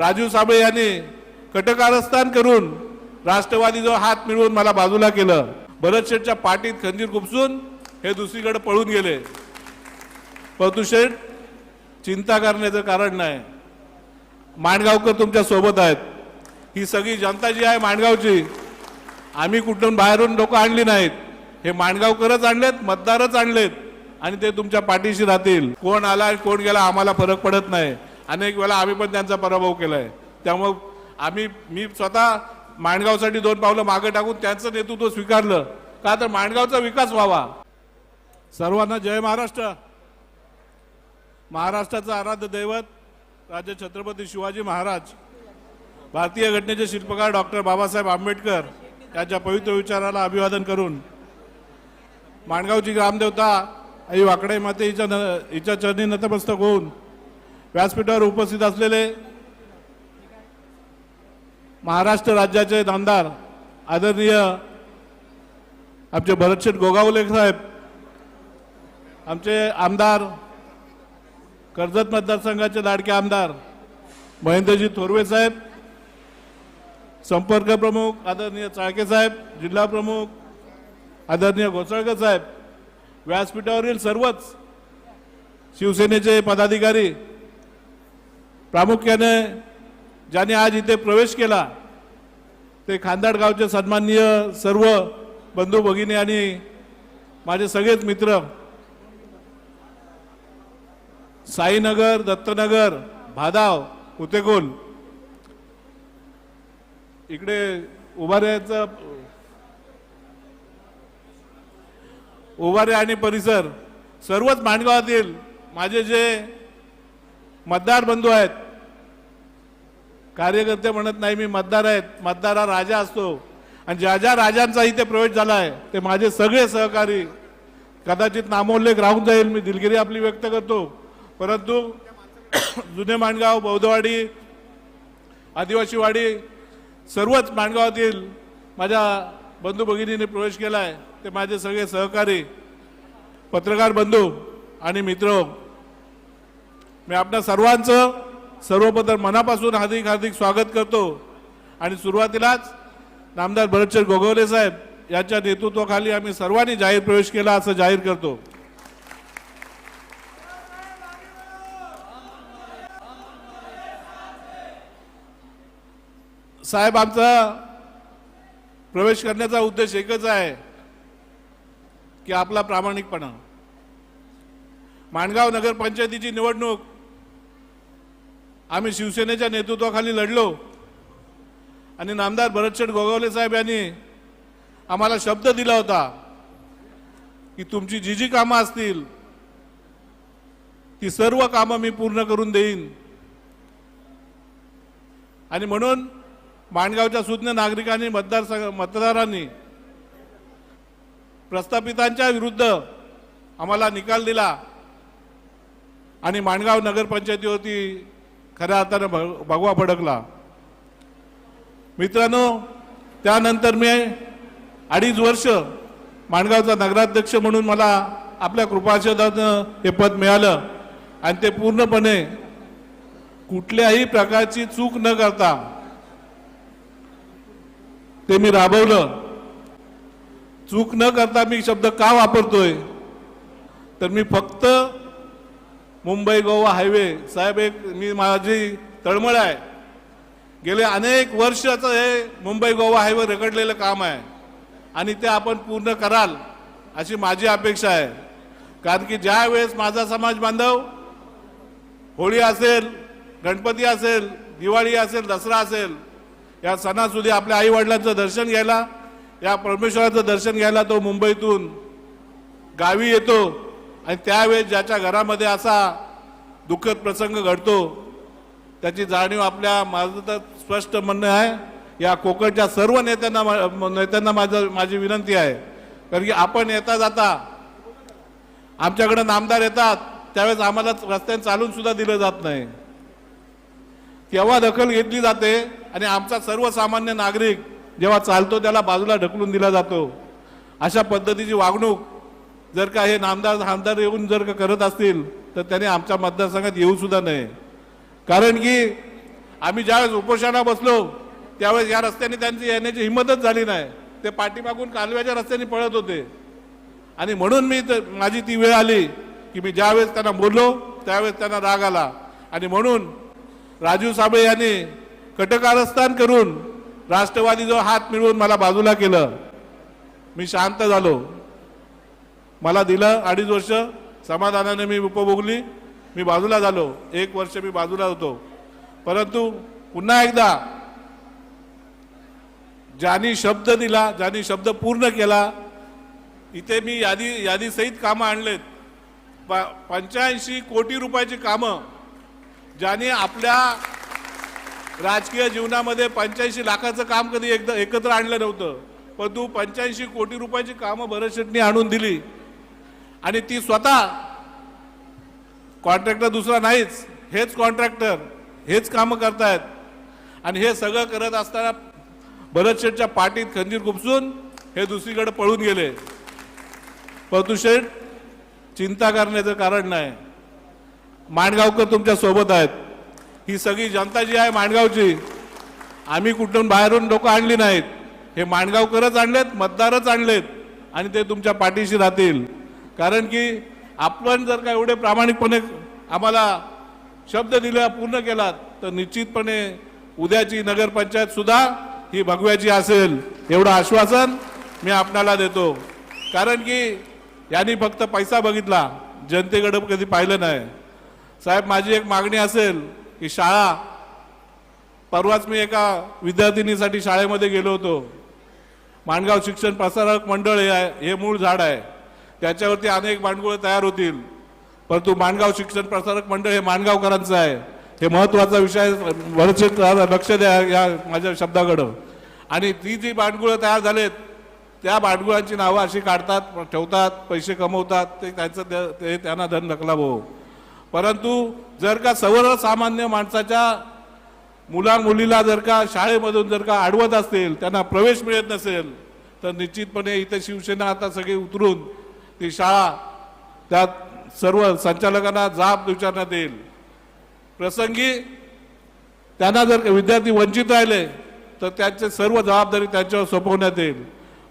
राजू साबळे यांनी कटकारस्थान करून राष्ट्रवादीजवळ हात मिळवून मला बाजूला केलं. भरत शेठच्या पाठीत खंजीर खुपसून हे दुसरीकडे पळून गेले. परंतु शेठ चिंता करण्याचं कारण नाही. माणगावकर तुमच्यासोबत आहेत. ही सगळी जनता जी आहे माणगावची आम्ही कुठून बाहेरून लोक आणली नाहीत. हे माणगावकरच आणलेत मतदारच आणलेत आणि ते तुमच्या पाठीशी राहतील. कोण आला कोण गेला आम्हाला फरक पडत नाही. अनेक वेळा आम्ही पण त्यांचा पराभव केलाय. त्यामुळं आम्ही मी स्वतः माणगावसाठी दोन पावलं मागे टाकून त्यांचं नेतृत्व स्वीकारलं. का तर माणगावचा विकास व्हावा. सर्वांना जय महाराष्ट्र. महाराष्ट्राचं आराध्य दैवत राजे छत्रपती शिवाजी महाराज. भारतीय घटनेचे शिल्पकार डॉक्टर बाबासाहेब आंबेडकर यांच्या पवित्र विचाराला अभिवादन करून माणगावची ग्रामदेवता आई वाकडे माते हिच्या न हिच्या चरणी नतमस्तक होऊन व्यासपीठावर उपस्थित असलेले महाराष्ट्र राज्याचे नामदार आदरणीय आमचे भरतशेठ गोगावले साहेब आमचे आमदार कर्जत मतदारसंघाचे लाडके आमदार महेंद्रजी थोरवे साहेब संपर्क प्रमुख आदरणीय चाळके साहेब जिल्हा प्रमुख आदरणीय घोसळकर साहेब व्यासपीठावरील सर्वच शिवसेनेचे पदाधिकारी प्रामुख्याने ज्याने आज इथे प्रवेश केला ते खांदाड गावचे सन्माननीय सर्व बंधू भगिनी आणि माझे सगळेच मित्र साईनगर दत्तनगर भादाव उतेकोल इकडे उभाऱ्याचं उभारे आणि परिसर सर्वच माणगावातील माझे जे मतदार बंधू आहेत. कार्यकर्ते म्हणत नाही मी मतदार आहेत. मतदार हा राजा असतो. आणि ज्या ज्या राजांचा इथे प्रवेश झाला आहे ते माझे सगळे सहकारी कदाचित नामोल्लेख राहून जाईल. मी दिलगिरी आपली व्यक्त करतो. परंतु जुने माणगाव बौद्धवाडी आदिवासीवाडी सर्वच माणगावातील माझ्या बंधू भगिनीने प्रवेश केला आहे ते माझे सगळे सहकारी पत्रकार बंधू आणि मित्र मी आपल्या सर्वांचं सर्वप्रथम मनापासून हार्दिक हार्दिक स्वागत करतो. आणि सुरुवातीलाच नामदार भरतचंद गोगवले साहेब यांच्या नेतृत्वाखाली आम्ही सर्वांनी जाहीर प्रवेश केला असं जाहीर करतो. साहेब आमचा प्रवेश करण्याचा उद्देश एकच आहे की आपला प्रामाणिकपणा. माणगाव नगरपंचायतीची निवडणूक आम्ही शिवसेनेच्या नेतृत्वाखाली लढलो. आणि नामदार भरतशेठ गोगावले साहेब यांनी आम्हाला शब्द दिला होता की तुमची जी जी कामं असतील ती सर्व कामं मी पूर्ण करून देईन. आणि म्हणून माणगावच्या सुज्ञ नागरिकांनी मतदार मतदारांनी प्रस्थापितांच्या विरुद्ध आम्हाला निकाल दिला. आणि माणगाव नगरपंचायतीवरती खऱ्या अर्थानं भगवा भडकला. मित्रांनो त्यानंतर मी अडीच वर्ष माणगावचा नगराध्यक्ष म्हणून मला आपल्या कृपाशदानं हे पद मिळालं आणि ते पूर्णपणे कुठल्याही प्रकारची चूक न करता ते मी राबवलं. चूक न करता मी शब्द का वापरतोय? तर मी फक्त मुंबई गोवा हायवे. साहेब एक मी माझी तळमळ आहे. गेले अनेक वर्षाचं हे मुंबई गोवा हायवे रगडलेलं काम आहे. आणि ते आपण पूर्ण कराल अशी माझी अपेक्षा आहे. कारण की ज्या वेळेस माझा समाज बांधव होळी असेल गणपती असेल दिवाळी असेल दसरा असेल या सणासुदी आपल्या आई वडिलांचं दर्शन घ्यायला या परमेश्वराचं दर्शन घ्यायला तो मुंबईतून गावी येतो. आणि त्यावेळेस ज्याच्या घरामध्ये असा दुःखद प्रसंग घडतो त्याची जाणीव आपल्या माझं तर स्पष्ट म्हणणं आहे या कोकणच्या सर्व नेत्यांना नेत्यांना माझं माझी विनंती आहे. कारण की आपण येता जाता आमच्याकडं नामदार येतात त्यावेळेस आम्हाला रस्त्याने चालून सुद्धा दिलं जात नाही. तेव्हा दखल घेतली जाते आणि आमचा सर्वसामान्य नागरिक जेव्हा चालतो त्याला बाजूला ढकलून दिला जातो. अशा पद्धतीची वागणूक जर का हे नामदार आमदार येऊन जर का करत असतील तर त्याने आमच्या मतदारसंघात येऊ सुद्धा नये. कारण की आम्ही ज्यावेळेस उपोषणा बसलो त्यावेळेस या रस्त्याने त्यांची येण्याची हिंमतच झाली नाही. ते पाठीमागून कालव्याच्या रस्त्याने पळत होते. आणि म्हणून मी तर माझी ती वेळ आली की मी ज्यावेळेस त्यांना बोललो त्यावेळेस त्यांना राग आला. आणि म्हणून राजीव साबळे यांनी कटकारस्थान करून राष्ट्रवादी जो हात मिळवून मला बाजूला केलं. मी शांत झालो. मला दिलं अडीच वर्ष समाधानाने मी उपभोगली. मी बाजूला झालो. एक वर्ष मी बाजूला होतो. परंतु पुन्हा एकदा ज्यांनी शब्द दिला ज्यांनी शब्द पूर्ण केला इथे मी यादी यादीसहित कामं आणलेत. पंच्याऐंशी कोटी रुपयाची कामं ज्यांनी आपल्या राजकीय जीवनामध्ये पंच्याऐंशी लाखाचं काम कधी एकदा एकत्र आणलं नव्हतं. पण तू पंच्याऐंशी कोटी रुपयाची कामं भरत शेटणी आणून दिली. आणि ती स्वतः कॉन्ट्रॅक्टर दुसरा नाहीच हेच कॉन्ट्रॅक्टर हेच कामं करतायत. आणि हे सगळं करत असताना भरत शेठच्या पाठीत खंजीर गुपसून हे दुसरीकडे पळून गेले. परंतु शेठ चिंता करण्याचं कारण नाही. माणगावकर तुमच्यासोबत आहेत. ही सगळी जनता जी आहे माणगावची आम्ही कुठून बाहेरून लोक आणली नाहीत. हे माणगावकरच आणलेत मतदारच आणलेत. आणि ते तुमच्या पाठीशी राहतील. कारण की आपण जर का एवढे प्रामाणिकपणे आम्हाला शब्द दिला पूर्ण केलात तर निश्चितपणे उद्याची नगरपंचायत सुद्धा ही भगव्याची असेल एवढं आश्वासन मी आपणाला देतो. कारण की यांनी फक्त पैसा बघितला जनतेकडं कधी पाहिलं नाही. साहेब माझी एक मागणी असेल की शाळा परवाच मी एका विद्यार्थिनीसाठी शाळेमध्ये गेलो होतो. माणगाव शिक्षण प्रसारक मंडळ हे आहे हे मूळ झाड आहे. त्याच्यावरती अनेक भांडगुळं तयार होतील. परंतु माणगाव शिक्षण प्रसारक मंडळ हे माणगावकरांचं आहे. हे महत्त्वाचा विषय वरचित लक्ष द्या या माझ्या शब्दाकडं. आणि ती जी भांडगुळं तयार झालेत त्या भांडगुळांची नावं अशी काढतात ठेवतात पैसे कमवतात ते त्यांचं ते त्यांना धन नकला भाऊ परंतु जर का सर्वसामान्य माणसाच्या मुला मुलीला जर का शाळेमधून जर का अडवत असतील त्यांना प्रवेश मिळत नसेल तर निश्चितपणे इथे शिवसेना आता सगळी उतरून ती शाळा त्यात सर्व संचालकांना जाब विचारण्यात येईल. प्रसंगी त्यांना जर विद्यार्थी वंचित राहिले तर त्यांचे सर्व जबाबदारी त्यांच्यावर सोपवण्यात येईल.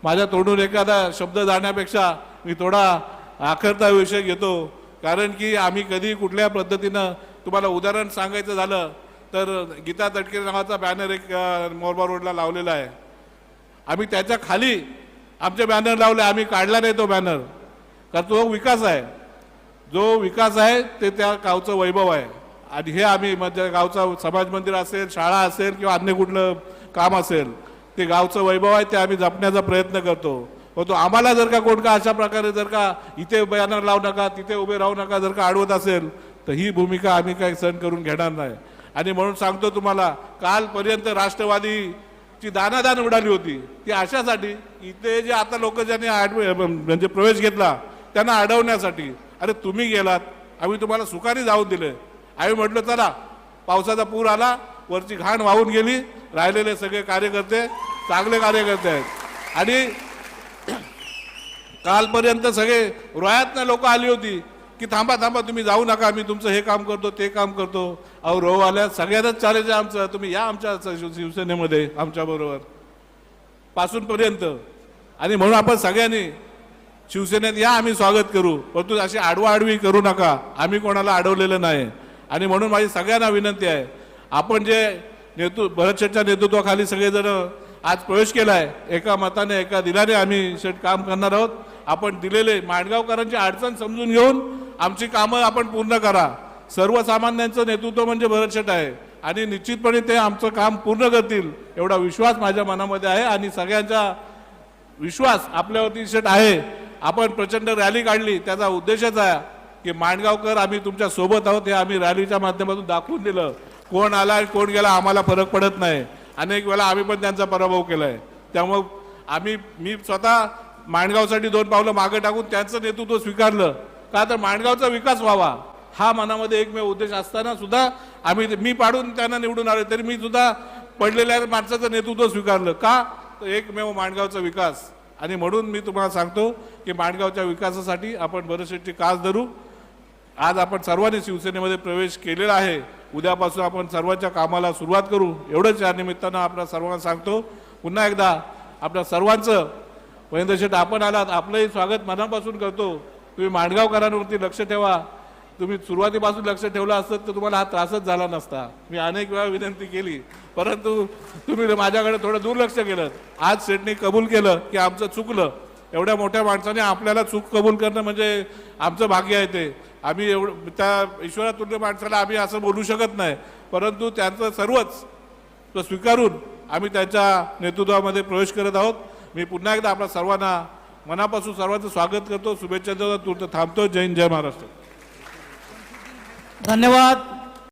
माझ्या तोंडून एखादा शब्द जाण्यापेक्षा मी थोडा आखरता विषय घेतो. कारण की आम्ही कधी कुठल्या पद्धतीनं तुम्हाला उदाहरण सांगायचं झालं तर गीता तटके नावाचा बॅनर एक मोरबा रोडला लावलेला आहे. आम्ही त्याच्याखाली आमचे बॅनर लावले आम्ही काढला नाही तो बॅनर कारण तो विकास आहे? जो विकास आहे ते त्या गावचं वैभव आहे. आणि हे आम्ही म्हणजे गावचं समाज मंदिर असेल शाळा असेल किंवा अन्य कुठलं काम असेल ते गावचं वैभव आहे ते आम्ही जपण्याचा प्रयत्न करतो. परंतु आम्हाला जर का कोण का अशा प्रकारे जर का इथे बॅनर लावू नका तिथे उभे राहू नका जर का अडवत असेल तर ही भूमिका आम्ही काही सहन करून घेणार नाही. आणि म्हणून सांगतो तुम्हाला कालपर्यंत राष्ट्रवादीची दानादान उडाली होती. ती अशासाठी इथे जे आता लोक ज्यांनी म्हणजे प्रवेश घेतला त्यांना अडवण्यासाठी. अरे तुम्ही गेलात. आम्ही तुम्हाला सुखाने जाऊन दिले. आम्ही म्हटलं चला पावसाचा पूर आला वरची घाण वाहून गेली राहिलेले सगळे कार्यकर्ते चांगले कार्यकर्ते आहेत. आणि कालपर्यंत सगळे रोयातनं लोक आली होती की थांबा थांबा तुम्ही जाऊ नका मी तुमचं हे काम करतो ते काम करतो. अहो रो आल्या सगळ्यांनाच चालेल आमचं तुम्ही या आमच्या शिव- शिवसेनेमध्ये आमच्याबरोबर. पासूनपर्यंत. आणि म्हणून आपण सगळ्यांनी शिवसेनेत या आम्ही स्वागत करू. परंतु अशी आडवाआडवी करू नका. आम्ही कोणाला अडवलेलं नाही. आणि म्हणून माझी सगळ्यांना विनंती आहे. आपण जे नेतृ भरत शेठच्या नेतृत्वाखाली सगळेजण आज प्रवेश केला आहे एका मताने एका दिलाने आम्ही शेठ काम करणार आहोत. आपण दिलेले माणगावकरांची अडचण समजून घेऊन आमची कामं आपण पूर्ण करा. सर्वसामान्यांचं नेतृत्व म्हणजे भरत शेठ आहे. आणि निश्चितपणे ते आमचं काम पूर्ण करतील एवढा विश्वास माझ्या मनामध्ये आहे. आणि सगळ्यांचा विश्वास आपल्यावरती शेट आहे. आपण प्रचंड रॅली काढली. त्याचा उद्देशच आहे की माणगावकर आम्ही तुमच्यासोबत आहोत. हे आम्ही रॅलीच्या माध्यमातून दाखवून दिलं. कोण आला आणि कोण गेला आम्हाला फरक पडत नाही. अनेक वेळा आम्ही पण त्यांचा पराभव केलाय. त्यामुळं आम्ही मी स्वतः माणगावसाठी दोन पावलं मागे टाकून त्यांचं नेतृत्व स्वीकारलं. का तर माणगावचा विकास व्हावा हा मनामध्ये एकमेव उद्देश असताना सुद्धा आम्ही मी पाडून त्यांना निवडून आले तरी मी सुद्धा पडलेल्या माणसाचं नेतृत्व स्वीकारलं. का? तर एकमेव माणगावचा विकास. आणि म्हणून मी तुम्हाला सांगतो की माणगावच्या विकासासाठी आपण बरेचशी कास धरू. आज आपण सर्वांनी शिवसेनेमध्ये प्रवेश केलेला आहे. उद्यापासून आपण सर्वांच्या कामाला सुरुवात करू. एवढंच या निमित्तानं आपल्या सर्वांना सांगतो. पुन्हा एकदा आपल्या सर्वांचं महेंद्र शेठ आपण आलात. आपलंही स्वागत मनापासून करतो. तुम्ही माणगावकरांवरती लक्ष ठेवा. तुम्ही सुरुवातीपासून लक्ष ठेवलं असतं तर तुम्हाला हा त्रासच झाला नसता. मी अनेक वेळा विनंती केली. परंतु तुम्ही माझ्याकडे थोडं दुर्लक्ष केलं. आज शेठने कबूल केलं की आमचं चुकलं. एवढ्या मोठ्या माणसाने आपल्याला चूक कबूल करणं म्हणजे आमचं भाग्य आहे ते. आम्ही एवढं त्या ईश्वरातुल्य माणसाला आम्ही असं बोलू शकत नाही. परंतु त्यांचं सर्वच तो स्वीकारून आम्ही त्यांच्या नेतृत्वामध्ये प्रवेश करत आहोत. मी पुन्हा एकदा आपल्या सर्वांना मनापासून सर्वांचं स्वागत करतो. शुभेच्छा देतो. तूर्त थांबतो. जय हिंद जय महाराष्ट्र. धन्यवाद.